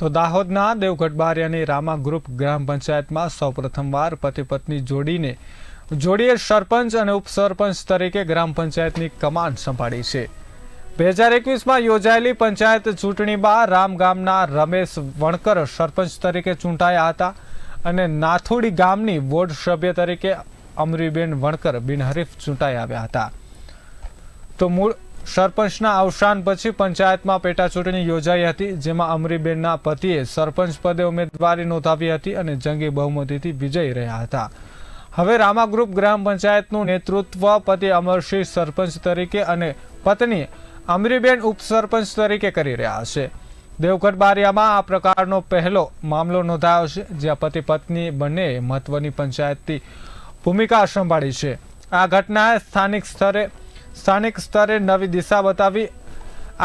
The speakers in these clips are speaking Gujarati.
તો દાહોદના દેવગઢ બારિયાની રામા ગ્રુપ ગ્રામ પંચાયતમાં સૌપ્રથમવાર પતિ પત્ની જોડીને જોડીએ સરપંચ અને ઉપસરપંચ તરીકે ગ્રામ પંચાયતની કમાન સંભાળી છે. બે હજાર એકવીસમાં યોજાયેલી પંચાયત ચૂંટણી બાદ રામ ગામના રમેશ વણકર સરપંચ તરીકે ચૂંટાયા હતા અને નાથોડી ગામની વોર્ડ સભ્ય તરીકે અમરીબેન વણકર બિનહરીફ ચૂંટાઈ આવ્યા હતા. તો મૂળ સરપંચના અવસાન પછી પંચાયતમાં પેટાચૂંટણી યોજાઈ હતી, જેમાં અમરીબેનના પતિએ સરપંચ પદે ઉમેદવારી નોંધાવી હતી અને જંગી બહુમતીથી વિજયી રહ્યા હતા. હવે રામા ગ્રુપ ગ્રામ પંચાયતનું નેતૃત્વ પતિ અમરસિંહ સરપંચ તરીકે અને પત્ની અમરીબેન ઉપસરપંચ તરીકે કરી રહ્યા છે. દેવગઢ બારિયામાં આ પ્રકારનો પહેલો મામલો નોંધાયો છે, જ્યાં પતિ પત્ની બંને મહત્વની પંચાયતની ભૂમિકા સંભાળી છે. આ ઘટનાએ સ્થાનિક સ્તરે સ્થાનિક સ્તરે નવી દિશા બતાવી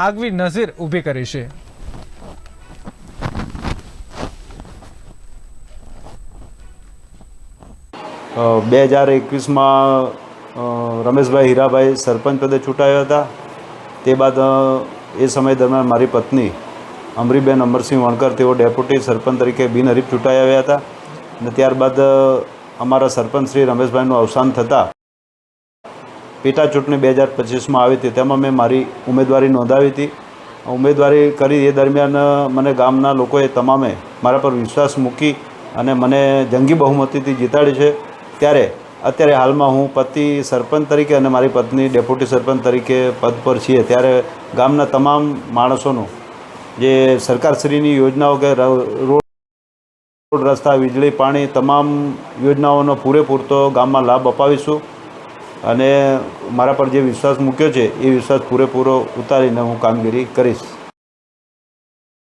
આગવી નજીર ઊભી કરી છે. બે હજાર એકવીસમાં રમેશભાઈ હીરાભાઈ સરપંચ પદે ચૂંટાયા હતા. તે બાદ એ સમય દરમિયાન મારી પત્ની અમરીબેન અમરસિંહ વણકર, તેઓ ડેપ્યુટી સરપંચ તરીકે બિનહરીફ ચૂંટાઈ આવ્યા હતા. અને ત્યારબાદ અમારા સરપંચ શ્રી રમેશભાઈનું અવસાન થતાં પેટા ચૂંટણી બે હજાર પચીસમાં આવી હતી, તેમાં મેં મારી ઉમેદવારી નોંધાવી હતી. ઉમેદવારી કરી એ દરમિયાન મને ગામના લોકોએ તમામે મારા પર વિશ્વાસ મૂકી અને મને જંગી બહુમતીથી જીતાડી છે. ત્યારે, અત્યારે હાલમાં હું પતિ સરપંચ તરીકે અને મારી પત્ની ડેપ્યુટી સરપંચ તરીકે પદ પર છીએ. ત્યારે ગામના તમામ માણસોનું જે સરકારશ્રીની યોજનાઓ કે રોડ રસ્તા, વીજળી, પાણી, તમામ યોજનાઓનો પૂરેપૂરતો ગામમાં લાભ અપાવીશું. અને મારા પર જે વિશ્વાસ મૂક્યો છે એ વિશ્વાસ પૂરેપૂરો ઉતારીને હું કામગીરી કરીશ.